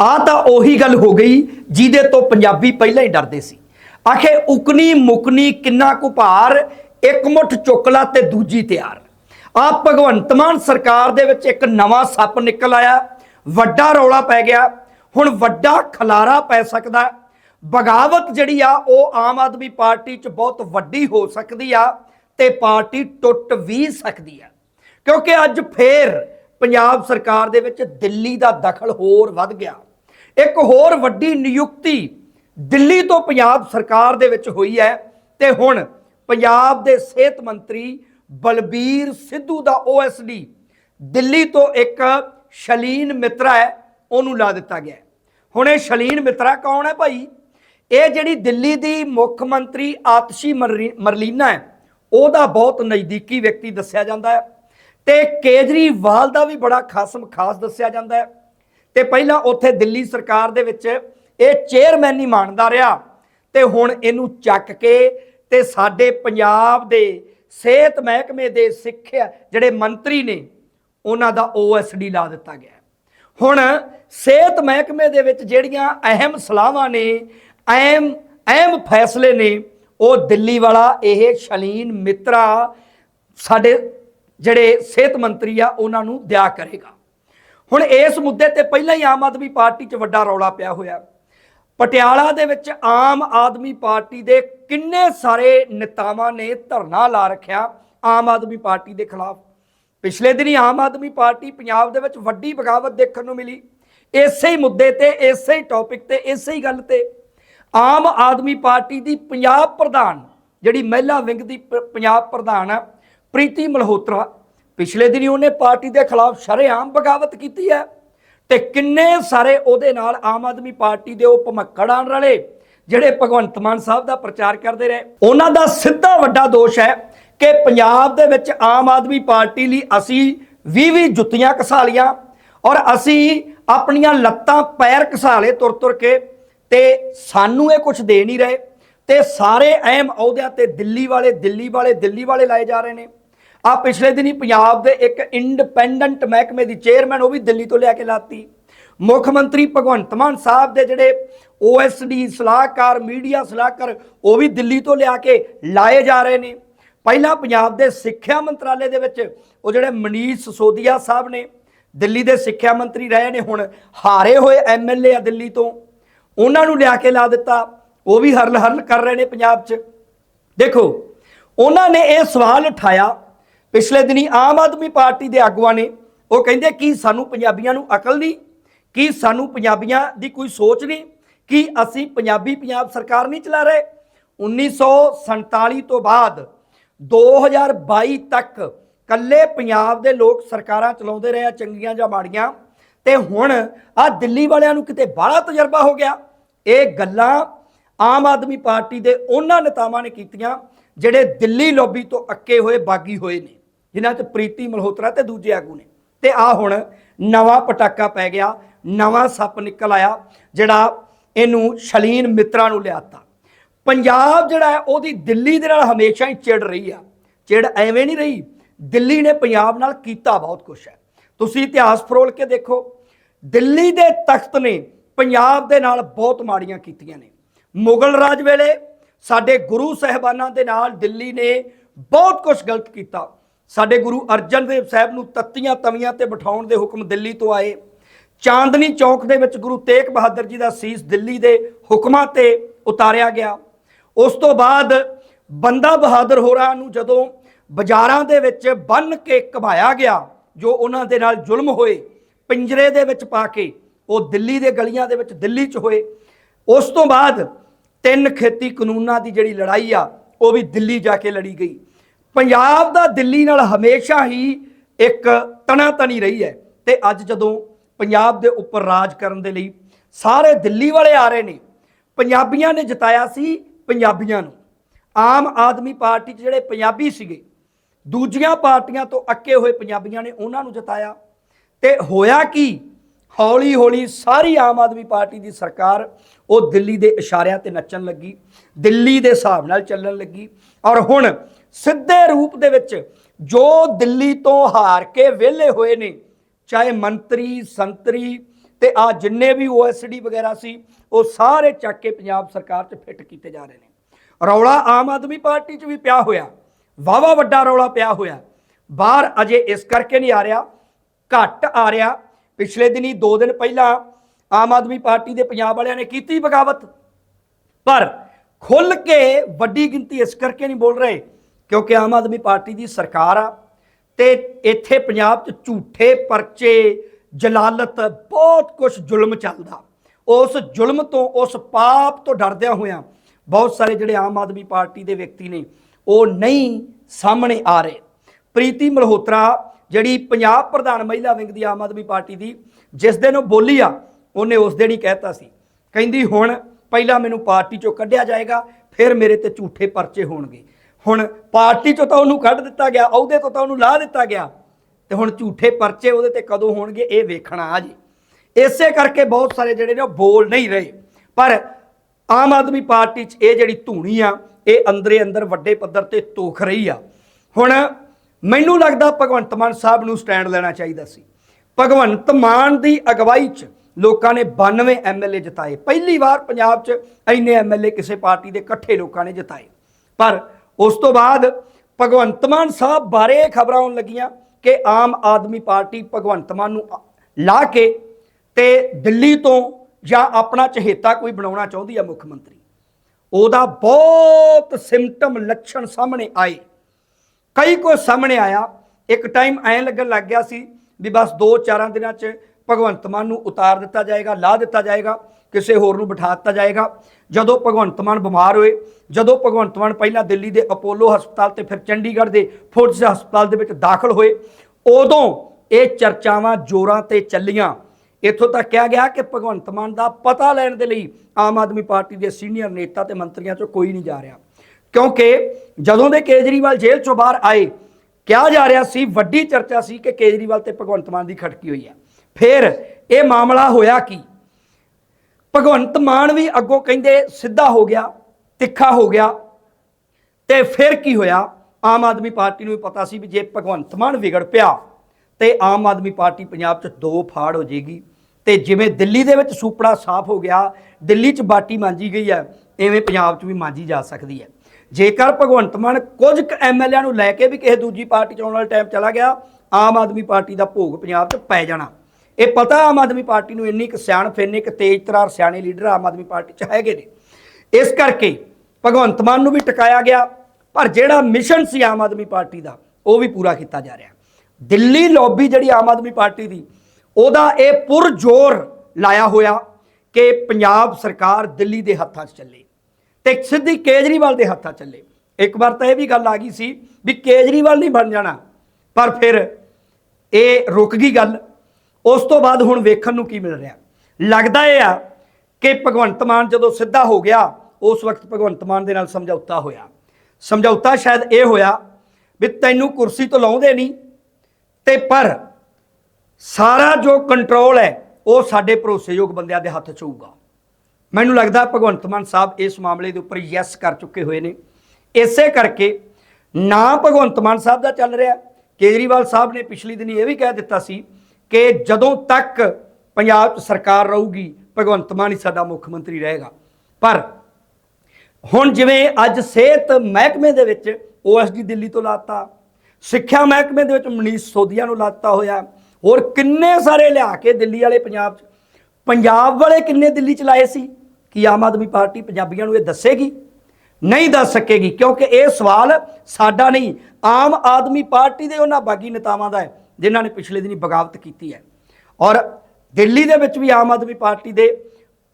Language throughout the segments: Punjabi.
ਆ ਤਾਂ ਉਹੀ ਗੱਲ ਹੋ ਗਈ ਜਿਹਦੇ ਤੋਂ ਪੰਜਾਬੀ ਪਹਿਲਾਂ ਹੀ ਡਰਦੇ ਸੀ। ਆਖੇ ਉਕਨੀ ਮੁਕਨੀ ਕਿੰਨਾ ਕੁ ਭਾਰ, ਇੱਕ ਮੁੱਠ ਚੁੱਕਲਾ ਤੇ ਦੂਜੀ ਤਿਆਰ। ਆ ਭਗਵੰਤ ਮਾਨ ਸਰਕਾਰ ਦੇ ਵਿੱਚ ਇੱਕ ਨਵਾਂ ਸੱਪ ਨਿਕਲ ਆਇਆ, ਵੱਡਾ ਰੌਲਾ ਪੈ ਗਿਆ। ਹੁਣ ਵੱਡਾ ਖਲਾਰਾ ਪੈ ਸਕਦਾ। ਬਗਾਵਤ ਜਿਹੜੀ ਆ, ਉਹ ਆਮ ਆਦਮੀ ਪਾਰਟੀ 'ਚ ਬਹੁਤ ਵੱਡੀ ਹੋ ਸਕਦੀ ਆ ਤੇ ਪਾਰਟੀ ਟੁੱਟ ਵੀ ਸਕਦੀ ਆ। ਕਿਉਂਕਿ ਅੱਜ ਫੇਰ ਪੰਜਾਬ ਸਰਕਾਰ ਦੇ ਵਿੱਚ ਦਿੱਲੀ ਦਾ ਦਖਲ ਹੋਰ ਵੱਧ ਗਿਆ। ਇੱਕ ਹੋਰ ਵੱਡੀ ਨਿਯੁਕਤੀ ਦਿੱਲੀ ਤੋਂ ਪੰਜਾਬ ਸਰਕਾਰ ਦੇ ਵਿੱਚ ਹੋਈ ਹੈ ਤੇ ਹੁਣ ਪੰਜਾਬ ਦੇ ਸਿਹਤ ਮੰਤਰੀ ਬਲਬੀਰ ਸਿੱਧੂ ਦਾ ਓਐਸਡੀ ਦਿੱਲੀ ਤੋਂ ਇੱਕ ਸ਼ਲੀਨ ਮਿੱਤਰਾ ਹੈ, ਉਹਨੂੰ ਲਾ ਦਿੱਤਾ ਗਿਆ ਹੁਣ ਇਹ ਸ਼ਲੀਨ ਮਿੱਤਰਾ ਕੌਣ ਹੈ ਭਾਈ? ਇਹ ਜਿਹੜੀ ਦਿੱਲੀ ਦੀ ਮੁੱਖ ਮੰਤਰੀ ਆਤਸ਼ੀ ਮਰਰੀ- ਮਰਲੀਨਾ ਹੈ, ਉਹਦਾ ਬਹੁਤ ਨਜ਼ਦੀਕੀ ਵਿਅਕਤੀ ਦੱਸਿਆ ਜਾਂਦਾ ਹੈ ਤੇ ਕੇਜਰੀਵਾਲ ਦਾ ਵੀ ਬੜਾ ਖਾਸਮ ਖਾਸ ਦੱਸਿਆ ਜਾਂਦਾ ਹੈ। ਤੇ ਪਹਿਲਾਂ ਉੱਥੇ ਦਿੱਲੀ ਸਰਕਾਰ ਦੇ ਵਿੱਚ ਇਹ ਚੇਅਰਮੈਨ ਹੀ ਮੰਨਦਾ ਰਿਹਾ ਤੇ ਹੁਣ ਇਹਨੂੰ ਚੱਕ ਕੇ ਤੇ ਸਾਡੇ ਪੰਜਾਬ ਦੇ ਸਿਹਤ ਮਹਿਕਮੇ ਦੇ ਸਿੱਖਿਆ ਜਿਹੜੇ ਮੰਤਰੀ ਨੇ, ਉਹਨਾਂ ਦਾ ਓਐਸਡੀ ਲਾ ਦਿੱਤਾ ਗਿਆ ਹੁਣ ਸਿਹਤ ਮਹਿਕਮੇ ਦੇ ਵਿੱਚ ਜਿਹੜੀਆਂ ਅਹਿਮ ਸਲਾਹਾਂ ਨੇ, ਅਹਿਮ ਅਹਿਮ ਫੈਸਲੇ ਨੇ, ਉਹ ਦਿੱਲੀ ਵਾਲਾ ਇਹ ਸ਼ਲੀਨ ਮਿੱਤਰਾ ਸਾਡੇ ਜਿਹੜੇ ਸਿਹਤ ਮੰਤਰੀ ਆ, ਉਹਨਾਂ ਨੂੰ ਦਿਆ ਕਰੇਗਾ। ਹੁਣ ਇਸ ਮੁੱਦੇ ਤੇ ਪਹਿਲਾਂ ਹੀ ਆਮ ਆਦਮੀ ਪਾਰਟੀ 'ਚ ਵੱਡਾ ਰੌਲਾ ਪਿਆ ਹੋਇਆ। ਪਟਿਆਲਾ ਦੇ ਵਿੱਚ ਆਮ ਆਦਮੀ ਪਾਰਟੀ ਦੇ ਕਿੰਨੇ ਸਾਰੇ ਨੇਤਾਵਾਂ ਨੇ ਧਰਨਾ ਲਾ ਰੱਖਿਆ ਆਮ ਆਦਮੀ ਪਾਰਟੀ ਦੇ ਖਿਲਾਫ। ਪਿਛਲੇ ਦਿਨੀ ਆਮ ਆਦਮੀ ਪਾਰਟੀ ਪੰਜਾਬ ਦੇ ਵਿੱਚ ਵੱਡੀ ਬਗਾਵਤ ਦੇਖਣ ਨੂੰ ਮਿਲੀ। ਇਸੇ ਹੀ ਮੁੱਦੇ ਤੇ, ਇਸੇ ਹੀ ਟੌਪਿਕ ਤੇ, ਇਸੇ ਹੀ ਗੱਲ ਤੇ ਆਮ ਆਦਮੀ ਪਾਰਟੀ ਦੀ ਪੰਜਾਬ ਪ੍ਰਧਾਨ, ਜਿਹੜੀ ਮਹਿਲਾ ਵਿੰਗ ਦੀ ਪ- ਪੰਜਾਬ ਪ੍ਰਧਾਨ ਆ ਪ੍ਰੀਤੀ ਮਲਹੋਤਰਾ ਪਿਛਲੇ ਦਿਨੀ ਉਹਨੇ ਪਾਰਟੀ ਦੇ ਖਿਲਾਫ ਸ਼ਰੇਆਮ ਬਗਾਵਤ ਕੀਤੀ ਹੈ ਤੇ ਕਿੰਨੇ ਸਾਰੇ ਉਹਦੇ ਨਾਲ ਆਮ ਆਦਮੀ ਪਾਰਟੀ ਦੇ ਉਹ ਭਮੱਕੜ ਭਮੱਕੜਾਂ ਵਾਲੇ ਜਿਹੜੇ ਭਗਵੰਤ ਮਾਨ ਸਾਹਿਬ ਦਾ ਪ੍ਰਚਾਰ ਕਰਦੇ ਰਹੇ। ਉਹਨਾਂ ਦਾ ਸਿੱਧਾ ਵੱਡਾ ਦੋਸ਼ ਹੈ ਕਿ ਪੰਜਾਬ ਦੇ ਵਿੱਚ ਆਮ ਆਦਮੀ ਪਾਰਟੀ ਲਈ ਅਸੀਂ 20-20 ਜੁੱਤੀਆਂ ਘਸਾਲੀਆਂ ਔਰ ਅਸੀਂ ਆਪਣੀਆਂ ਲੱਤਾਂ ਪੈਰ ਘਸਾਲੇ ਤੁਰ ਤੁਰ ਕੇ ਤੇ ਸਾਨੂੰ ਇਹ ਕੁਝ ਦੇ ਨਹੀਂ ਰਹੇ। ਤੇ ਸਾਰੇ ਅਹਿਮ ਅਹੁਦਿਆਂ ਤੇ ਦਿੱਲੀ ਵਾਲੇ ਦਿੱਲੀ ਵਾਲੇ ਦਿੱਲੀ ਵਾਲੇ ਲਾਏ ਜਾ ਰਹੇ ਨੇ। ਆ ਪਿਛਲੇ ਦਿਨੀ ਪੰਜਾਬ ਦੇ ਇੱਕ ਇੰਡੀਪੈਂਡੈਂਟ ਮਹਿਕਮੇ ਦੀ ਚੇਅਰਮੈਨ ਉਹ ਵੀ ਦਿੱਲੀ ਤੋਂ ਲਿਆ ਕੇ ਲਾਤੀ। ਮੁੱਖ ਮੰਤਰੀ ਭਗਵੰਤ ਮਾਨ ਸਾਹਿਬ ਦੇ ਜਿਹੜੇ ਓਐਸਡੀ ਸਲਾਹਕਾਰ ਮੀਡੀਆ ਸਲਾਹਕਾਰ, ਉਹ ਵੀ ਦਿੱਲੀ ਤੋਂ ਲਿਆ ਕੇ ਲਾਏ ਜਾ ਰਹੇ ਨੇ। ਪਹਿਲਾਂ ਪੰਜਾਬ ਦੇ ਸਿੱਖਿਆ ਮੰਤਰਾਲੇ ਦੇ ਵਿੱਚ ਉਹ ਜਿਹੜੇ ਮਨੀਸ਼ ਸੋਦੀਆ ਸਾਹਿਬ ਨੇ, ਦਿੱਲੀ ਦੇ ਸਿੱਖਿਆ ਮੰਤਰੀ ਰਹੇ ਨੇ, ਹੁਣ ਹਾਰੇ ਹੋਏ ਐਮਐਲਏ ਆ ਦਿੱਲੀ ਤੋਂ। ਉਹਨਾਂ ਨੂੰ ਲਿਆ ਕੇ ਲਾ ਦਿੱਤਾ। ਉਹ ਵੀ ਹਰਲ ਹਰਲ ਕਰ ਰਹੇ ਨੇ ਪੰਜਾਬ 'ਚ। ਦੇਖੋ, ਉਹਨਾਂ ਨੇ ਇਹ ਸਵਾਲ ਉਠਾਇਆ ਪਿਛਲੇ ਦਿਨੀ ਆਮ ਆਦਮੀ ਪਾਰਟੀ ਦੇ ਆਗੂਆਂ ਨੇ ਉਹ ਕਹਿੰਦੇ ਕਿ ਸਾਨੂੰ ਪੰਜਾਬੀਆਂ ਨੂੰ ਅਕਲ ਨਹੀਂ, ਕੀ ਸਾਨੂੰ ਪੰਜਾਬੀਆਂ ਦੀ ਕੋਈ ਸੋਚ ਨਹੀਂ, ਕਿ ਅਸੀਂ ਪੰਜਾਬੀ ਪੰਜਾਬ ਸਰਕਾਰ ਨਹੀਂ ਚਲਾ ਰਹੇ। 1947 ਤੋਂ ਬਾਅਦ 2022 ਤੱਕ ਕੱਲੇ ਪੰਜਾਬ ਦੇ ਲੋਕ ਸਰਕਾਰਾਂ ਚਲਾਉਂਦੇ ਰਹੇ ਆ, ਚੰਗੀਆਂ ਜਾਂ ਮਾੜੀਆਂ। ਤੇ ਹੁਣ ਆ ਦਿੱਲੀ ਵਾਲਿਆਂ ਨੂੰ ਕਿਤੇ ਬਾਹਲਾ ਤਜਰਬਾ ਹੋ ਗਿਆ। ਇਹ ਗੱਲਾਂ ਆਮ ਆਦਮੀ ਪਾਰਟੀ ਦੇ ਉਹਨਾਂ ਨੇਤਾਵਾਂ ਨੇ ਕੀਤੀਆਂ, ਜਿਹੜੇ ਦਿੱਲੀ ਲੋਬੀ ਤੋਂ ਅੱਕੇ ਹੋਏ, ਬਾਗੀ ਹੋਏ ਨੇ। ਜਿਨ੍ਹਾਂ 'ਚ ਪ੍ਰੀਤੀ ਮਲਹੋਤਰਾ ਤੇ ਦੂਜੇ ਆਗੂ ਨੇ। ਤੇ ਆ ਹੁਣ ਨਵਾਂ ਪਟਾਕਾ ਪੈ ਗਿਆ, ਨਵਾਂ ਸੱਪ ਨਿਕਲ ਆਇਆ, ਜਿਹੜਾ ਇਹਨੂੰ ਸ਼ਲੀਨ ਮਿੱਤਰਾਂ ਨੂੰ ਲਿਆਤਾ। ਪੰਜਾਬ ਜਿਹੜਾ ਹੈ, ਉਹਦੀ ਦਿੱਲੀ ਦੇ ਨਾਲ ਹਮੇਸ਼ਾ ਹੀ ਚਿੜ ਰਹੀ ਆ। ਚਿੜ ਐਵੇਂ ਨਹੀਂ ਰਹੀ, ਦਿੱਲੀ ਨੇ ਪੰਜਾਬ ਨਾਲ ਕੀਤਾ ਬਹੁਤ ਕੁਝ ਹੈ। ਤੁਸੀਂ ਇਤਿਹਾਸ ਫਰੋਲ ਕੇ ਦੇਖੋ, ਦਿੱਲੀ ਦੇ ਤਖਤ ਨੇ ਪੰਜਾਬ ਦੇ ਨਾਲ ਬਹੁਤ ਮਾੜੀਆਂ ਕੀਤੀਆਂ ਨੇ। ਮੁਗਲ ਰਾਜ ਵੇਲੇ ਸਾਡੇ ਗੁਰੂ ਸਹਿਬਾਨਾਂ ਦੇ ਨਾਲ ਦਿੱਲੀ ਨੇ ਬਹੁਤ ਕੁਝ ਗਲਤ ਕੀਤਾ। ਸਾਡੇ ਗੁਰੂ ਅਰਜਨ ਦੇਵ ਸਾਹਿਬ ਨੂੰ ਤੱਤੀਆਂ ਤਵੀਆਂ ਤੇ ਬਿਠਾਉਣ ਦੇ ਹੁਕਮ ਦਿੱਲੀ ਤੋਂ ਆਏ। ਚਾਂਦਨੀ ਚੌਕ ਦੇ ਵਿੱਚ ਗੁਰੂ ਤੇਗ ਬਹਾਦਰ ਜੀ ਦਾ ਸੀਸ ਦਿੱਲੀ ਦੇ ਹੁਕਮਾਂ ਤੇ ਉਤਾਰਿਆ ਗਿਆ। ਉਸ ਤੋਂ ਬਾਅਦ ਬੰਦਾ ਬਹਾਦਰ ਹੋਰਾਂ ਨੂੰ ਜਦੋਂ ਬਾਜ਼ਾਰਾਂ ਦੇ ਵਿੱਚ ਬੰਨ ਕੇ ਘਮਾਇਆ ਗਿਆ, ਜੋ ਉਹਨਾਂ ਦੇ ਨਾਲ ਜ਼ੁਲਮ ਹੋਏ, ਪਿੰਜਰੇ ਦੇ ਵਿੱਚ ਪਾ ਕੇ, ਉਹ ਦਿੱਲੀ ਦੇ ਗਲੀਆਂ ਦੇ ਵਿੱਚ ਦਿੱਲੀ 'ਚ ਹੋਏ। ਉਸ ਤੋਂ ਬਾਅਦ ਤਿੰਨ ਖੇਤੀ ਕਾਨੂੰਨਾਂ ਦੀ ਜਿਹੜੀ ਲੜਾਈ ਆ, ਉਹ ਵੀ ਦਿੱਲੀ ਜਾ ਕੇ ਲੜੀ ਗਈ। ਪੰਜਾਬ ਦਾ ਦਿੱਲੀ ਨਾਲ ਹਮੇਸ਼ਾ ਹੀ ਇੱਕ ਤਣਾਤਣੀ ਰਹੀ ਹੈ ਤੇ ਅੱਜ ਜਦੋਂ ਪੰਜਾਬ ਦੇ ਉੱਪਰ ਰਾਜ ਕਰਨ ਦੇ ਲਈ ਸਾਰੇ ਦਿੱਲੀ ਵਾਲੇ ਆ ਰਹੇ ਨੇ, ਪੰਜਾਬੀਆਂ ਨੇ ਜਿਤਾਇਆ ਸੀ ਪੰਜਾਬੀਆਂ ਨੂੰ। ਆਮ ਆਦਮੀ ਪਾਰਟੀ 'ਚ ਜਿਹੜੇ ਪੰਜਾਬੀ ਸੀਗੇ, ਦੂਜੀਆਂ ਪਾਰਟੀਆਂ ਤੋਂ ਅੱਕੇ ਹੋਏ ਪੰਜਾਬੀਆਂ ਨੇ ਉਹਨਾਂ ਨੂੰ ਜਿਤਾਇਆ। ਤੇ ਹੋਇਆ ਕੀ? ਹੌਲੀ ਹੌਲੀ ਸਾਰੀ ਆਮ ਆਦਮੀ ਪਾਰਟੀ ਦੀ ਸਰਕਾਰ ਉਹ ਦਿੱਲੀ ਦੇ ਇਸ਼ਾਰਿਆਂ ਤੇ ਨੱਚਣ ਲੱਗੀ, ਦਿੱਲੀ ਦੇ ਹਿਸਾਬ ਨਾਲ ਚੱਲਣ ਲੱਗੀ। ਔਰ ਹੁਣ ਸਿੱਧੇ ਰੂਪ ਦੇ ਵਿੱਚ ਜੋ ਦਿੱਲੀ ਤੋਂ ਹਾਰ ਕੇ ਵਿਹਲੇ ਹੋਏ ਨੇ, ਚਾਹੇ ਮੰਤਰੀ, ਸੰਤਰੀ ਤੇ ਆ ਜਿੰਨੇ ਵੀ ਓਐਸਡੀ ਵਗੈਰਾ ਸੀ, ਉਹ ਸਾਰੇ ਚੱਕ ਕੇ ਪੰਜਾਬ ਸਰਕਾਰ 'ਚ ਫਿੱਟ ਕੀਤੇ ਜਾ ਰਹੇ ਨੇ। ਰੌਲਾ ਆਮ ਆਦਮੀ ਪਾਰਟੀ 'ਚ ਵੀ ਪਿਆ ਹੋਇਆ ਵਾਵਾ ਵੱਡਾ ਰੌਲਾ ਪਿਆ ਹੋਇਆ। ਬਾਹਰ ਅਜੇ ਇਸ ਕਰਕੇ ਨਹੀਂ ਆ ਰਿਹਾ, ਘੱਟ ਆ ਰਿਹਾ। ਪਿਛਲੇ ਦਿਨੀ 2 ਦਿਨ ਪਹਿਲਾਂ ਆਮ ਆਦਮੀ ਪਾਰਟੀ ਦੇ ਪੰਜਾਬ ਵਾਲਿਆਂ ਨੇ ਕੀਤੀ ਬਗਾਵਤ, ਪਰ ਖੁੱਲ ਕੇ ਵੱਡੀ ਗਿਣਤੀ ਇਸ ਕਰਕੇ ਨਹੀਂ ਬੋਲ ਰਹੇ ਕਿਉਂਕਿ ਆਮ ਆਦਮੀ ਪਾਰਟੀ ਦੀ ਸਰਕਾਰ ਆ ਤੇ ਇੱਥੇ ਪੰਜਾਬ 'ਚ ਝੂਠੇ ਪਰਚੇ, ਜਲਾਲਤ, ਬਹੁਤ ਕੁਝ ਜ਼ੁਲਮ ਚੱਲਦਾ। ਉਸ ਜ਼ੁਲਮ ਤੋਂ, ਉਸ ਪਾਪ ਤੋਂ ਡਰਦਿਆਂ ਹੋਇਆਂ ਬਹੁਤ ਸਾਰੇ ਜਿਹੜੇ ਆਮ ਆਦਮੀ ਪਾਰਟੀ ਦੇ ਵਿਅਕਤੀ ਨੇ, ਉਹ ਨਹੀਂ ਸਾਹਮਣੇ ਆ ਰਹੇ। ਪ੍ਰੀਤੀ ਮਲਹੋਤਰਾ, ਜਿਹੜੀ ਪੰਜਾਬ ਪ੍ਰਧਾਨ ਮਹਿਲਾ ਵਿੰਗ ਦੀ ਆਮ ਆਦਮੀ ਪਾਰਟੀ ਦੀ, ਜਿਸ ਦਿਨ ਉਹ ਬੋਲੀ ਆ, ਉਹਨੇ ਉਸ ਦਿਨ ਹੀ ਕਹਿਤਾ ਸੀ। ਕਹਿੰਦੀ, ਹੁਣ ਪਹਿਲਾਂ ਮੈਨੂੰ ਪਾਰਟੀ ਚੋਂ ਕੱਢਿਆ ਜਾਏਗਾ, ਫਿਰ ਮੇਰੇ ਤੇ ਝੂਠੇ ਪਰਚੇ ਹੋਣਗੇ। ਹੁਣ ਪਾਰਟੀ ਚੋਂ ਤਾਂ ਉਹਨੂੰ ਕੱਢ ਦਿੱਤਾ ਗਿਆ, ਅਹੁਦੇ ਤੋਂ ਤਾਂ ਉਹਨੂੰ ਲਾ ਦਿੱਤਾ ਗਿਆ। ਤੇ ਹੁਣ ਝੂਠੇ ਪਰਚੇ ਉਹਦੇ ਤੇ ਕਦੋਂ ਹੋਣਗੇ, ਇਹ ਵੇਖਣਾ ਆ ਜੀ। ਇਸੇ ਕਰਕੇ ਬਹੁਤ ਸਾਰੇ ਜਿਹੜੇ ਨੇ ਉਹ ਬੋਲ ਨਹੀਂ ਰਹੇ। ਪਰ ਆਮ ਆਦਮੀ ਪਾਰਟੀ 'ਚ ਇਹ ਜਿਹੜੀ ਧੂਣੀ ਆ, ਇਹ ਅੰਦਰੇ ਅੰਦਰ ਵੱਡੇ ਪੱਧਰ ਤੇ ਤੋਖ ਰਹੀ ਆ। ਹੁਣ ਮੈਨੂੰ ਲੱਗਦਾ ਭਗਵੰਤ ਮਾਨ ਸਾਹਿਬ ਨੂੰ ਸਟੈਂਡ ਲੈਣਾ ਚਾਹੀਦਾ ਸੀ। ਭਗਵੰਤ ਮਾਨ ਦੀ ਅਗਵਾਈ 'ਚ ਲੋਕਾਂ ਨੇ 92 ਐਮਐਲਏ ਜਿਤਾਏ। ਪਹਿਲੀ ਵਾਰ ਪੰਜਾਬ 'ਚ ਇੰਨੇ ਐਮਐਲਏ ਕਿਸੇ ਪਾਰਟੀ ਦੇ ਇਕੱਠੇ ਲੋਕਾਂ ਨੇ ਜਿਤਾਏ। ਪਰ ਉਸ ਤੋਂ ਬਾਅਦ ਭਗਵੰਤ ਮਾਨ ਸਾਹਿਬ ਬਾਰੇ ਖਬਰਾਂ ਆਉਣ ਲੱਗੀਆਂ ਕਿ ਆਮ ਆਦਮੀ ਪਾਰਟੀ ਭਗਵੰਤ ਮਾਨ ਨੂੰ ਅ- ਲਾ ਕੇ ਤੇ ਦਿੱਲੀ ਤੋਂ ਜਾਂ ਆਪਣਾ ਚਹੇਤਾ ਕੋਈ ਬਣਾਉਣਾ ਚਾਹੁੰਦੀ ਆ ਮੁੱਖ ਮੰਤਰੀ। ਉਹਦਾ ਬਹੁਤ ਸਿੰਪਟਮ ਲੱਛਣ ਸਾਹਮਣੇ ਆਏ। ਕਈ ਕੁਝ ਸਾਹਮਣੇ ਆਇਆ। ਇੱਕ ਟਾਈਮ ਐਂ ਲੱਗਣ ਲੱਗ ਗਿਆ ਸੀ ਵੀ ਬਸ 2-4 ਦਿਨਾਂ 'ਚ ਭਗਵੰਤ ਮਾਨ ਨੂੰ ਉਤਾਰ ਦਿੱਤਾ ਜਾਏਗਾ ਲਾ ਦਿੱਤਾ ਜਾਏਗਾ, ਕਿਸੇ ਹੋਰ ਨੂੰ ਬਿਠਾ ਦਿੱਤਾ ਜਾਏਗਾ। ਜਦੋਂ ਭਗਵੰਤ ਮਾਨ ਬਿਮਾਰ ਹੋਏ, ਜਦੋਂ ਭਗਵੰਤ ਮਾਨ ਪਹਿਲਾਂ ਦਿੱਲੀ ਦੇ ਅਪੋਲੋ ਹਸਪਤਾਲ ਤੇ ਫਿਰ ਚੰਡੀਗੜ੍ਹ ਦੇ ਫੋਰਟਿਸ ਹਸਪਤਾਲ ਦੇ ਵਿੱਚ ਦਾਖਲ ਹੋਏ, ਉਦੋਂ ਇਹ ਚਰਚਾਵਾਂ ਜ਼ੋਰਾਂ ਤੇ ਚੱਲੀਆਂ। ਇੱਥੋਂ ਤੱਕ ਕਿਹਾ ਗਿਆ ਕਿ ਭਗਵੰਤ ਮਾਨ ਦਾ ਪਤਾ ਲੈਣ ਦੇ ਲਈ ਆਮ ਆਦਮੀ ਪਾਰਟੀ ਦੇ ਸੀਨੀਅਰ ਨੇਤਾ ਤੇ ਮੰਤਰੀਆਂ ਚੋਂ ਕੋਈ ਨਹੀਂ ਜਾ ਰਿਹਾ। ਕਿਉਂਕਿ ਜਦੋਂ ਦੇ ਕੇਜਰੀਵਾਲ ਜੇਲ੍ਹ ਚੋਂ ਬਾਹਰ ਆਏ, ਕਿਹਾ ਜਾ ਰਿਹਾ ਸੀ, ਵੱਡੀ ਚਰਚਾ ਸੀ ਕਿ ਕੇਜਰੀਵਾਲ ਤੇ ਭਗਵੰਤ ਮਾਨ ਦੀ ਖਟਕੀ ਹੋਈ ਹੈ। ਫਿਰ ਇਹ ਮਾਮਲਾ ਹੋਇਆ ਕੀ? ਭਗਵੰਤ ਮਾਨ ਵੀ ਅੱਗੋਂ ਕਹਿੰਦੇ ਸਿੱਧਾ ਹੋ ਗਿਆ, ਤਿੱਖਾ ਹੋ ਗਿਆ ਤੇ ਫਿਰ ਕੀ ਹੋਇਆ? ਆਮ ਆਦਮੀ ਪਾਰਟੀ ਨੂੰ ਵੀ ਪਤਾ ਸੀ ਵੀ ਜੇ ਭਗਵੰਤ ਮਾਨ ਵਿਗੜ ਪਿਆ ਤੇ ਆਮ ਆਦਮੀ ਪਾਰਟੀ ਪੰਜਾਬ 'ਚ ਦੋ ਫਾੜ ਹੋ ਜਾਏਗੀ ਤੇ ਜਿਵੇਂ ਦਿੱਲੀ ਦੇ ਵਿੱਚ ਸੁਪੜਾ ਸਾਫ਼ ਹੋ ਗਿਆ, ਦਿੱਲੀ 'ਚ ਬਾਟੀ ਮਾਂਜੀ ਗਈ ਹੈ, ਐਵੇਂ ਪੰਜਾਬ 'ਚ ਵੀ ਮਾਂਜੀ ਜਾ ਸਕਦੀ ਹੈ। ਜੇਕਰ ਭਗਵੰਤ ਮਾਨ ਕੁਝ ਕੁ ਐਮਐਲਏ ਨੂੰ ਲੈ ਕੇ ਵੀ ਕਿਸੇ ਦੂਜੀ ਪਾਰਟੀ 'ਚ ਆਉਣ ਵਾਲੇ ਟਾਈਮ ਚਲਾ ਗਿਆ, ਆਮ ਆਦਮੀ ਪਾਰਟੀ ਦਾ ਭੋਗ ਪੰਜਾਬ 'ਚ ਪੈ ਜਾਣਾ। ਇਹ ਪਤਾ ਆਮ ਆਦਮੀ ਪਾਰਟੀ ਨੂੰ ਇੰਨੀ ਕੁ ਸਿਆਣਪ, ਇੰਨੇ ਕੁ ਤੇਜ਼ ਤਰਾਰ ਸਿਆਣੇ ਲੀਡਰ ਆਮ ਆਦਮੀ ਪਾਰਟੀ 'ਚ ਹੈਗੇ ਨੇ। ਇਸ ਕਰਕੇ ਭਗਵੰਤ ਮਾਨ ਨੂੰ ਵੀ ਟਿਕਾਇਆ ਗਿਆ, ਪਰ ਜਿਹੜਾ ਮਿਸ਼ਨ ਸੀ ਆਮ ਆਦਮੀ ਪਾਰਟੀ ਦਾ, ਉਹ ਵੀ ਪੂਰਾ ਕੀਤਾ ਜਾ ਰਿਹਾ। ਦਿੱਲੀ ਲੌਬੀ ਜਿਹੜੀ ਆਮ ਆਦਮੀ ਪਾਰਟੀ ਦੀ, ਉਹਦਾ ਇਹ ਪੁਰ ਜ਼ੋਰ ਲਾਇਆ ਹੋਇਆ ਕਿ ਪੰਜਾਬ ਸਰਕਾਰ ਦਿੱਲੀ ਦੇ ਹੱਥਾਂ 'ਚ ਚੱਲੇ ਤੇ ਸਿੱਧੀ ਕੇਜਰੀਵਾਲ ਦੇ ਹੱਥਾਂ 'ਚ ਚੱਲੇ। ਇੱਕ ਵਾਰ ਤਾਂ ਇਹ ਵੀ ਗੱਲ ਆ ਗਈ ਸੀ ਵੀ ਕੇਜਰੀਵਾਲ ਨਹੀਂ ਬਣ ਜਾਣਾ, ਪਰ ਫਿਰ ਇਹ ਰੁਕ ਗਈ ਗੱਲ। ਉਸ ਤੋਂ ਬਾਅਦ ਹੁਣ ਵੇਖਣ ਨੂੰ ਕੀ ਮਿਲ ਰਿਹਾ। ਲੱਗਦਾ ਇਹ ਆ ਕਿ ਭਗਵੰਤ ਮਾਨ ਜਦੋਂ ਸਿੱਧਾ ਹੋ ਗਿਆ, ਉਸ ਵਕਤ ਭਗਵੰਤ ਮਾਨ ਦੇ ਨਾਲ ਸਮਝੌਤਾ ਹੋਇਆ। ਸਮਝੌਤਾ ਸ਼ਾਇਦ ਇਹ ਹੋਇਆ ਵੀ ਤੈਨੂੰ ਕੁਰਸੀ ਤੋਂ ਲਾਉਂਦੇ ਨਹੀਂ, ਤੇ ਪਰ ਸਾਰਾ ਜੋ ਕੰਟਰੋਲ ਹੈ, ਉਹ ਸਾਡੇ ਭਰੋਸੇਯੋਗ ਬੰਦਿਆਂ ਦੇ ਹੱਥ 'ਚ ਹੋਊਗਾ। ਮੈਨੂੰ ਲੱਗਦਾ ਭਗਵੰਤ ਮਾਨ ਸਾਹਿਬ ਇਸ ਮਾਮਲੇ ਦੇ ਉੱਪਰ ਯੈਸ ਕਰ ਚੁੱਕੇ ਹੋਏ ਨੇ। ਇਸੇ ਕਰਕੇ ਨਾ ਭਗਵੰਤ ਮਾਨ ਸਾਹਿਬ ਦਾ ਚੱਲ ਰਿਹਾ। ਕੇਜਰੀਵਾਲ ਸਾਹਿਬ ਨੇ ਪਿਛਲੀ ਦਿਨੀ ਇਹ ਵੀ ਕਹਿ ਦਿੱਤਾ ਸੀ ਕਿ ਜਦੋਂ ਤੱਕ ਪੰਜਾਬ 'ਚ ਸਰਕਾਰ ਰਹੂਗੀ, ਭਗਵੰਤ ਮਾਨ ਹੀ ਸਾਡਾ ਮੁੱਖ ਮੰਤਰੀ ਰਹੇਗਾ। ਪਰ ਹੁਣ ਜਿਵੇਂ ਅੱਜ ਸਿਹਤ ਮਹਿਕਮੇ ਦੇ ਵਿੱਚ ਓਐਸਡੀ ਦਿੱਲੀ ਤੋਂ ਲਾਤਾ, ਸਿੱਖਿਆ ਮਹਿਕਮੇ ਦੇ ਵਿੱਚ ਮਨੀਸ਼ ਸੋਧੀਆ ਨੂੰ ਲਾਤਾ ਹੋਇਆ, ਹੋਰ ਕਿੰਨੇ ਸਾਰੇ ਲਿਆ ਕੇ ਦਿੱਲੀ ਵਾਲੇ ਪੰਜਾਬ 'ਚ, ਪੰਜਾਬ ਵਾਲੇ ਕਿੰਨੇ ਦਿੱਲੀ ਚ ਲਾਏ ਸੀ? ਕੀ ਆਮ ਆਦਮੀ ਪਾਰਟੀ ਪੰਜਾਬੀਆਂ ਨੂੰ ਇਹ ਦੱਸੇਗੀ? ਨਹੀਂ ਦੱਸ ਸਕੇਗੀ, ਕਿਉਂਕਿ ਇਹ ਸਵਾਲ ਸਾਡਾ ਨਹੀਂ, ਆਮ ਆਦਮੀ ਪਾਰਟੀ ਦੇ ਉਹਨਾਂ ਬਾਗੀ ਨੇਤਾਵਾਂ ਦਾ ਹੈ। ਜਿਨ੍ਹਾਂ ਨੇ ਪਿਛਲੇ ਦਿਨੀ ਬਗਾਵਤ ਕੀਤੀ ਹੈ। ਔਰ ਦਿੱਲੀ ਦੇ ਵਿੱਚ ਵੀ ਆਮ ਆਦਮੀ ਪਾਰਟੀ ਦੇ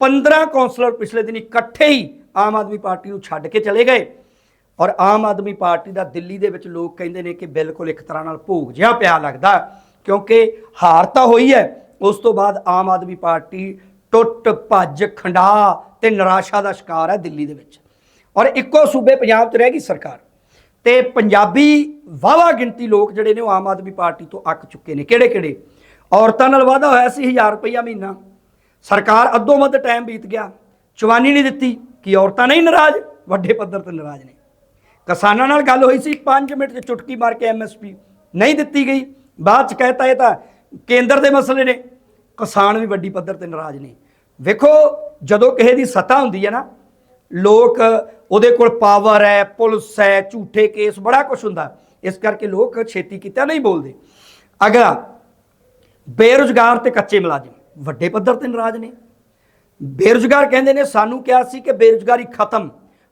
15 ਕੌਂਸਲਰ ਪਿਛਲੇ ਦਿਨੀ ਇਕੱਠੇ ਹੀ ਆਮ ਆਦਮੀ ਪਾਰਟੀ ਨੂੰ ਛੱਡ ਕੇ ਚਲੇ ਗਏ। ਔਰ ਆਮ ਆਦਮੀ ਪਾਰਟੀ ਦਾ ਦਿੱਲੀ ਦੇ ਵਿੱਚ ਲੋਕ ਕਹਿੰਦੇ ਨੇ ਕਿ ਬਿਲਕੁਲ ਇੱਕ ਤਰ੍ਹਾਂ ਨਾਲ ਭੋਗ ਜਿਹਾ ਪਿਆ ਲੱਗਦਾ, ਕਿਉਂਕਿ ਹਾਰ ਤਾਂ ਹੋਈ ਹੈ। ਉਸ ਤੋਂ ਬਾਅਦ ਆਮ ਆਦਮੀ ਪਾਰਟੀ ਟੁੱਟ, ਭੱਜ, ਖੰਡਾ ਤੇ ਨਿਰਾਸ਼ਾ ਦਾ ਸ਼ਿਕਾਰ ਹੈ ਦਿੱਲੀ ਦੇ ਵਿੱਚ। ਔਰ ਇੱਕੋ ਸੂਬੇ ਪੰਜਾਬ 'ਚ ਰਹਿ ਗਈ ਸਰਕਾਰ। ਤੇ ਪੰਜਾਬੀ ਵਾਵਾ ਗਿਣਤੀ ਲੋਕ ਜਿਹੜੇ ਨੇ ਉਹ ਆਮ ਆਦਮੀ ਪਾਰਟੀ ਤੋਂ ਅੱਕ ਚੁੱਕੇ ਨੇ। ਕਿਹੜੇ ਕਿਹੜੇ? ਔਰਤਾਂ ਨਾਲ ਵਾਅਦਾ ਹੋਇਆ ਸੀ 1000 ਰੁਪਈਆ ਮਹੀਨਾ। ਸਰਕਾਰ ਅੱਧੋ ਮੱਧ ਟਾਈਮ ਬੀਤ ਗਿਆ। ਚਵਾਨੀ ਨਹੀਂ ਦਿੱਤੀ ਕਿ ਔਰਤਾਂ ਨਹੀਂ ਨਾਰਾਜ਼, ਵੱਡੇ ਪੱਧਰ ਤੇ ਨਾਰਾਜ਼ ਨੇ। ਕਿਸਾਨਾਂ ਨਾਲ ਗੱਲ ਹੋਈ ਸੀ 5 ਮਿੰਟ 'ਚ ਚੁਟਕੀ ਮਾਰ ਕੇ ਐਮਐਸਪੀ ਨਹੀਂ ਦਿੱਤੀ ਗਈ। ਬਾਅਦ 'ਚ ਕਹਿਤਾ ਇਹ ਤਾਂ ਕੇਂਦਰ ਦੇ ਮਸਲੇ ਨੇ। ਕਿਸਾਨ ਵੀ ਵੱਡੀ ਪੱਧਰ ਤੇ ਨਾਰਾਜ਼ ਨੇ। ਵੇਖੋ, ਜਦੋਂ ਕਿਸੇ ਦੀ ਸੱਤਾ ਹੁੰਦੀ ਹੈ ਨਾ ਲੋਕ ਉਹਦੇ ਕੋਲ ਪਾਵਰ ਹੈ, ਪੁਲਿਸ ਹੈ, ਝੂਠੇ ਕੇਸ ਬੜਾ ਕੁਝ ਹੁੰਦਾ। ਇਸ ਕਰਕੇ ਲੋਕ ਛੇਤੀ ਕੀਤਾ ਨਹੀਂ ਬੋਲਦੇ। ਅਗਲਾ, ਬੇਰੁਜ਼ਗਾਰ ਤੇ ਕੱਚੇ ਮੁਲਾਜ਼ਮ। ਵੱਡੇ ਪੱਧਰ ਤੇ ਨਾਰਾਜ਼ ਨੇ। ਬੇਰੁਜ਼ਗਾਰ ਕਹਿੰਦੇ ਨੇ, ਸਾਨੂੰ ਕਿਹਾ ਸੀ ਕਿ ਬੇਰੁਜ਼ਗਾਰੀ ਖਤਮ।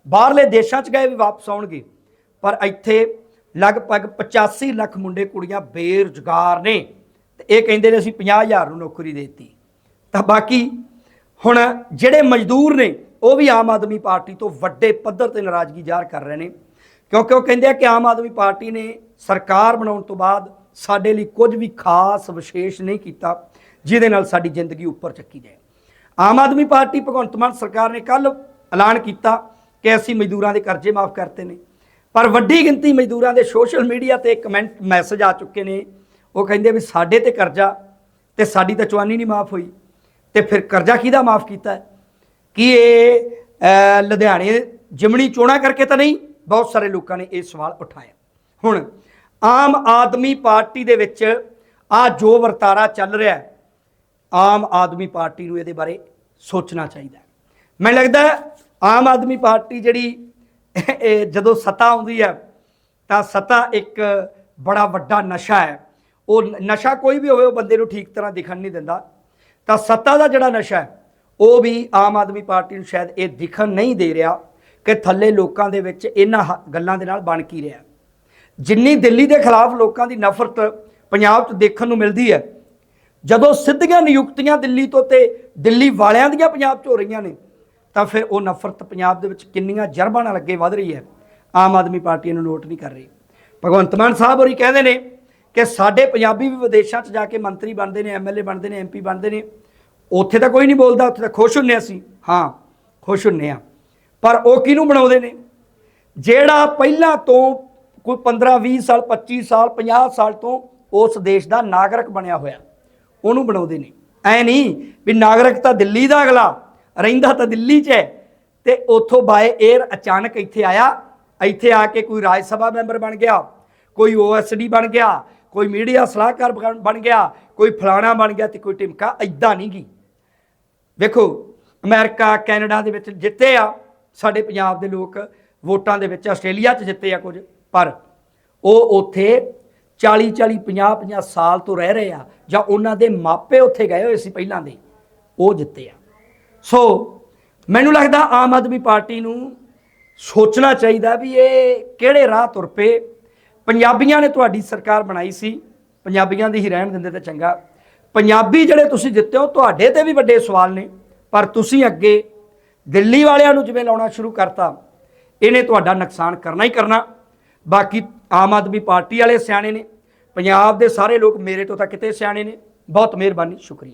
ਬਾਹਰਲੇ ਦੇਸ਼ਾਂ 'ਚ ਗਏ ਵੀ ਵਾਪਸ ਆਉਣਗੇ। ਪਰ ਇੱਥੇ ਲਗਭਗ 85 ਲੱਖ ਮੁੰਡੇ ਕੁੜੀਆਂ ਬੇਰੁਜ਼ਗਾਰ ਨੇ। ਤੇ ਇਹ ਕਹਿੰਦੇ ਨੇ, ਅਸੀਂ 50000 ਨੂੰ ਨੌਕਰੀ ਦੇ ਦਿੱਤੀ। ਤਾਂ ਬਾਕੀ ਹੁਣ ਜਿਹੜੇ ਮਜ਼ਦੂਰ ਨੇ ਉਹ ਵੀ ਆਮ ਆਦਮੀ ਪਾਰਟੀ ਤੋਂ ਵੱਡੇ ਪੱਧਰ ਤੇ ਨਾਰਾਜ਼ਗੀ ਜ਼ਾਹਰ ਕਰ ਰਹੇ ਨੇ। ਕਿਉਂਕਿ ਉਹ ਕਹਿੰਦੇ ਆ ਕਿ ਆਮ ਆਦਮੀ ਪਾਰਟੀ ਨੇ ਸਰਕਾਰ ਬਣਾਉਣ ਤੋਂ ਬਾਅਦ ਸਾਡੇ ਲਈ ਕੁਝ ਵੀ ਖਾਸ ਵਿਸ਼ੇਸ਼ ਨਹੀਂ ਕੀਤਾ, ਜਿਹਦੇ ਨਾਲ ਸਾਡੀ ਜ਼ਿੰਦਗੀ ਉੱਪਰ ਚੱਕੀ ਜਾਏ। ਆਮ ਆਦਮੀ ਪਾਰਟੀ ਭਗਵੰਤ ਮਾਨ ਸਰਕਾਰ ਨੇ ਕੱਲ ਐਲਾਨ ਕੀਤਾ ਕਿ ਅਸੀਂ ਮਜ਼ਦੂਰਾਂ ਦੇ ਕਰਜ਼ੇ ਮਾਫ ਕਰਤੇ ਨੇ। ਪਰ ਵੱਡੀ ਗਿਣਤੀ ਮਜ਼ਦੂਰਾਂ ਦੇ ਸੋਸ਼ਲ ਮੀਡੀਆ ਤੇ ਕਮੈਂਟ, ਮੈਸੇਜ ਆ ਚੁੱਕੇ ਨੇ। ਉਹ ਕਹਿੰਦੇ ਵੀ ਸਾਡੇ ਤੇ ਕਰਜ਼ਾ ਤੇ ਸਾਡੀ ਤਾਂ ਚਵਾਨੀ ਨਹੀਂ ਮਾਫ ਹੋਈ। ਤੇ ਫਿਰ ਕਰਜ਼ਾ ਕਿਹਦਾ ਮਾਫ ਕੀਤਾ ਕਿ ਇਹ ਲੁਧਿਆਣੇ, ਜਿਮਣੀ ਚੋਣਾਂ ਕਰਕੇ ਤਾਂ ਨਹੀਂ? ਬਹੁਤ ਸਾਰੇ ਲੋਕਾਂ ਨੇ ਇਹ ਸਵਾਲ ਉਠਾਇਆ ਹੁਣ, ਆਮ ਆਦਮੀ ਪਾਰਟੀ ਦੇ ਵਿੱਚ ਆ ਜੋ ਵਰਤਾਰਾ ਚੱਲ ਰਿਹਾ ਆਮ ਆਦਮੀ ਪਾਰਟੀ ਨੂੰ ਇਹਦੇ ਬਾਰੇ ਸੋਚਣਾ ਚਾਹੀਦਾ ਮੈਨੂੰ ਲੱਗਦਾ ਆਮ ਆਦਮੀ ਪਾਰਟੀ ਜਿਹੜੀ ਜਦੋਂ ਸੱਤਾ ਆਉਂਦੀ ਹੈ, ਤਾਂ ਸੱਤਾ ਇੱਕ ਬੜਾ ਵੱਡਾ ਨਸ਼ਾ ਹੈ। ਉਹ ਨਸ਼ਾ ਕੋਈ ਵੀ ਹੋਵੇ, ਉਹ ਬੰਦੇ ਨੂੰ ਠੀਕ ਤਰ੍ਹਾਂ ਦਿਖਣ ਨਹੀਂ ਦਿੰਦਾ। ਤਾਂ ਸੱਤਾ ਦਾ ਜਿਹੜਾ ਨਸ਼ਾ ਹੈ ਉਹ ਵੀ ਆਮ ਆਦਮੀ ਪਾਰਟੀ ਨੂੰ ਸ਼ਾਇਦ ਇਹ ਦਿਖਣ ਨਹੀਂ ਦੇ ਰਿਹਾ ਕਿ ਥੱਲੇ ਲੋਕਾਂ ਦੇ ਵਿੱਚ ਇਹਨਾਂ ਹ- ਗੱਲਾਂ ਦੇ ਨਾਲ ਬਣ ਕੀ ਰਿਹਾ। ਜਿੰਨੀ ਦਿੱਲੀ ਦੇ ਖਿਲਾਫ ਲੋਕਾਂ ਦੀ ਨਫ਼ਰਤ ਪੰਜਾਬ 'ਚ ਦੇਖਣ ਨੂੰ ਮਿਲਦੀ ਹੈ, ਜਦੋਂ ਸਿੱਧੀਆਂ ਨਿਯੁਕਤੀਆਂ ਦਿੱਲੀ ਤੋਂ ਤੇ ਦਿੱਲੀ ਵਾਲਿਆਂ ਦੀਆਂ ਪੰਜਾਬ 'ਚ ਹੋ ਰਹੀਆਂ ਨੇ, ਤਾਂ ਫਿਰ ਉਹ ਨਫ਼ਰਤ ਪੰਜਾਬ ਦੇ ਵਿੱਚ ਕਿੰਨੀਆਂ ਜਰਬਾਂ ਨਾਲ ਅੱਗੇ ਵਧ ਰਹੀ ਹੈ। ਆਮ ਆਦਮੀ ਪਾਰਟੀ ਇਹਨੂੰ ਨੋਟ ਨਹੀਂ ਕਰ ਰਹੀ। ਭਗਵੰਤ ਮਾਨ ਸਾਹਿਬ ਹੋਰੀ ਕਹਿੰਦੇ ਨੇ ਕਿ ਸਾਡੇ ਪੰਜਾਬੀ ਵੀ ਵਿਦੇਸ਼ਾਂ 'ਚ ਜਾ ਕੇ ਮੰਤਰੀ ਬਣਦੇ ਨੇ ਐਮਐਲਏ ਬਣਦੇ ਨੇ ਐਮਪੀ ਬਣਦੇ ਨੇ। ਉੱਥੇ ਤਾਂ ਕੋਈ ਨਹੀਂ ਬੋਲਦਾ, ਉੱਥੇ ਤਾਂ ਖੁਸ਼ ਹੁੰਨੇ ਅਸੀਂ। ਹਾਂ, ਖੁਸ਼ ਹੁੰਨੇ ਆ ਪਰ ਉਹ ਕਿਹਨੂੰ ਬਣਾਉਂਦੇ ਨੇ? ਜਿਹੜਾ ਪਹਿਲਾਂ ਤੋਂ ਕੋਈ 15 20 ਸਾਲ 25 ਸਾਲ 50 ਸਾਲ ਤੋਂ ਉਸ ਦੇਸ਼ ਦਾ ਨਾਗਰਿਕ ਬਣਿਆ ਹੋਇਆ, ਉਹਨੂੰ ਬਣਾਉਂਦੇ ਨੇ। ਐ ਨਹੀਂ ਵੀ ਨਾਗਰਿਕ ਤਾਂ ਦਿੱਲੀ ਦਾ ਅਗਲਾ, ਰਹਿੰਦਾ ਤਾਂ ਦਿੱਲੀ 'ਚ ਹੈ, ਤੇ ਉੱਥੋਂ ਬਾਏ 에ਅਰ ਅਚਾਨਕ ਇੱਥੇ ਆਇਆ, ਇੱਥੇ ਆ ਕੇ ਕੋਈ ਰਾਜ ਸਭਾ ਮੈਂਬਰ ਬਣ ਗਿਆ, ਕੋਈ ਓਐਸਡੀ ਬਣ ਗਿਆ, ਕੋਈ ਮੀਡੀਆ ਸਲਾਹਕਾਰ ਬਣ ਬਣ ਗਿਆ, ਕੋਈ ਫਲਾਣਾ ਬਣ ਗਿਆ ਤੇ ਕੋਈ ਟਿਮਕਾ ਐਦਾਂ ਨਹੀਂ ਗੀ। ਵੇਖੋ, ਅਮਰੀਕਾ, ਕੈਨੇਡਾ ਦੇ ਵਿੱਚ ਜਿੱਤੇ ਆ, ਸਾਡੇ ਪੰਜਾਬ ਦੇ ਲੋਕ ਵੋਟਾਂ ਦੇ ਵਿੱਚ, ਆਸਟ੍ਰੇਲੀਆ 'ਚ ਜਿੱਤੇ ਆ ਕੁਝ, ਪਰ ਉਹ ਉੱਥੇ 40 40 50 50 ਸਾਲ ਤੋਂ ਰਹਿ ਰਹੇ ਆ, ਜਾਂ ਉਹਨਾਂ ਦੇ ਮਾਪੇ ਉੱਥੇ ਗਏ ਹੋਏ ਸੀ ਪਹਿਲਾਂ ਦੇ, ਉਹ ਜਿੱਤੇ ਆ। ਸੋ, ਮੈਨੂੰ ਲੱਗਦਾ ਆਮ ਆਦਮੀ ਪਾਰਟੀ ਨੂੰ ਸੋਚਣਾ ਚਾਹੀਦਾ ਵੀ ਇਹ ਕਿਹੜੇ ਰਾਹ ਤੁਰ ਪਏ। ਪੰਜਾਬੀਆਂ ਨੇ ਤੁਹਾਡੀ ਸਰਕਾਰ ਬਣਾਈ ਸੀ, ਪੰਜਾਬੀਆਂ ਦੀ ਹੀ ਰਹਿਣ ਦਿੰਦੇ ਤਾਂ ਚੰਗਾ। ਪੰਜਾਬੀ ਜਿਹੜੇ ਤੁਸੀਂ ਦਿੱਤੇ ਹੋ, ਤੁਹਾਡੇ ਤੇ ਵੀ ਵੱਡੇ ਸਵਾਲ ਨੇ, ਪਰ ਤੁਸੀਂ ਅੱਗੇ ਦਿੱਲੀ ਵਾਲਿਆਂ ਨੂੰ ਜਿਵੇਂ ਲਾਉਣਾ ਸ਼ੁਰੂ ਕਰਤਾ, ਇਹਨੇ ਤੁਹਾਡਾ ਨੁਕਸਾਨ ਕਰਨਾ ਹੀ ਕਰਨਾ। ਬਾਕੀ ਆਮ ਆਦਮੀ ਪਾਰਟੀ ਵਾਲੇ ਸਿਆਣੇ ਨੇ, ਪੰਜਾਬ ਦੇ ਸਾਰੇ ਲੋਕ ਮੇਰੇ ਤੋਂ ਤਾਂ ਕਿਤੇ ਸਿਆਣੇ ਨੇ। ਬਹੁਤ ਮਿਹਰਬਾਨੀ, ਸ਼ੁਕਰੀਆ।